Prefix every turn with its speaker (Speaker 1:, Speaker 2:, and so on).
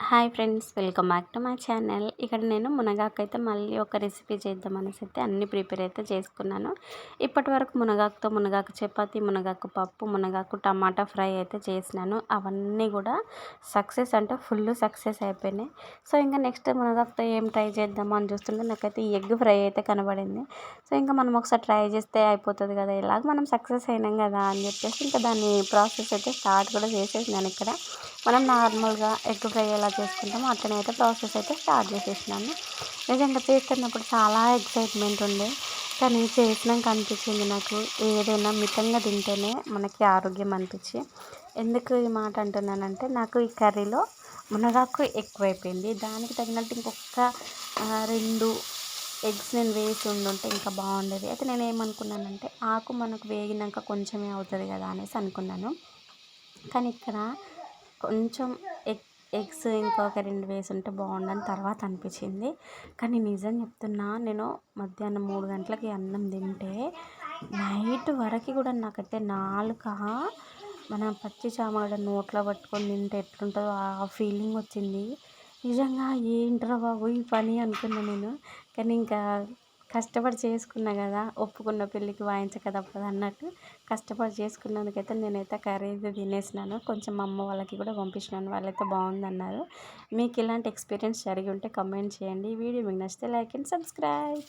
Speaker 1: Hi friends welcome back to my channel. ఇక్కడ నేను మునగాకు అయితే మళ్ళీ ఒక రెసిపీ చేద్దాం అనేసి అయితే అన్ని ప్రిపేర్ అయితే చేసుకున్నాను. ఇప్పటి వరకు మునగాకుతో మునగాకు చపాతి మునగాకు పప్పు మునగాకు టమాటా ఫ్రై అయితే చేసినాను. అవన్నీ కూడా సక్సెస్ అంటే ఫుల్ సక్సెస్ అయిపోయినాయి. సో ఇంకా నెక్స్ట్ మునగాకుతో ఏం ట్రై చేద్దామో అని చూస్తుంటే నాకైతే ఎగ్ ఫ్రై అయితే కనబడింది. సో ఇంకా మనం ఒకసారి ట్రై చేస్తే అయిపోతుంది కదా ఇలాగ మనం సక్సెస్ అయినాం కదా అని చెప్పేసి ఇంకా దాన్ని ప్రాసెస్ అయితే స్టార్ట్ కూడా చేసేసినాను ఇక్కడ. మనం నార్మల్గా ఎగ్ ఫ్రై ఎలా చేసుకుంటామో అట్లనే అయితే ప్రాసెస్ అయితే స్టార్ట్ చేసేసినాను. నిజంగా చేస్తున్నప్పుడు చాలా ఎక్సైట్మెంట్ ఉండే. కానీ చేసినాక అనిపించింది నాకు ఏదైనా మితంగా తింటేనే మనకి ఆరోగ్యం అనిపించి. ఎందుకు ఈ మాట అంటున్నానంటే నాకు ఈ కర్రీలో మునగాకు ఎక్కువైపోయింది. దానికి తగినట్టు ఇంకొక రెండు ఎగ్స్ నేను వేసి ఉండుంటే ఇంకా బాగుండేది. అయితే నేను ఏమనుకున్నానంటే ఆకు మనకు వేగినాక కొంచెమే అవుతుంది కదా అనేసి అనుకున్నాను. కానీ ఇక్కడ కొంచెం ఎగ్ ఎగ్స్ ఇంకొక రెండు వేసి ఉంటే బాగుండని తర్వాత అనిపించింది. కానీ నిజం చెప్తున్నా నేను మధ్యాహ్నం మూడు గంటలకి అన్నం తింటే నైట్ వరకు కూడా నాకైతే నాలుక మన పచ్చి చామగడ నోట్లో పట్టుకొని తింటే ఎట్లుంటుందో ఆ ఫీలింగ్ వచ్చింది. నిజంగా ఏంట్రా బాబు ఈ పని అనుకున్నా నేను. కానీ ఇంకా కష్టపడి చేసుకున్నా కదా ఒప్పుకున్న పెళ్ళికి వాయించక తప్పదు అన్నట్టు కష్టపడి చేసుకున్నందుకైతే నేనైతే కర్రీ అయితే తినేసినాను. కొంచెం మా అమ్మ వాళ్ళకి కూడా పంపించినాను. వాళ్ళైతే బాగుందన్నారు. మీకు ఇలాంటి ఎక్స్పీరియన్స్ జరిగి ఉంటే కమెంట్ చేయండి. ఈ వీడియో మీకు నచ్చితే లైక్ అండ్ సబ్స్క్రైబ్.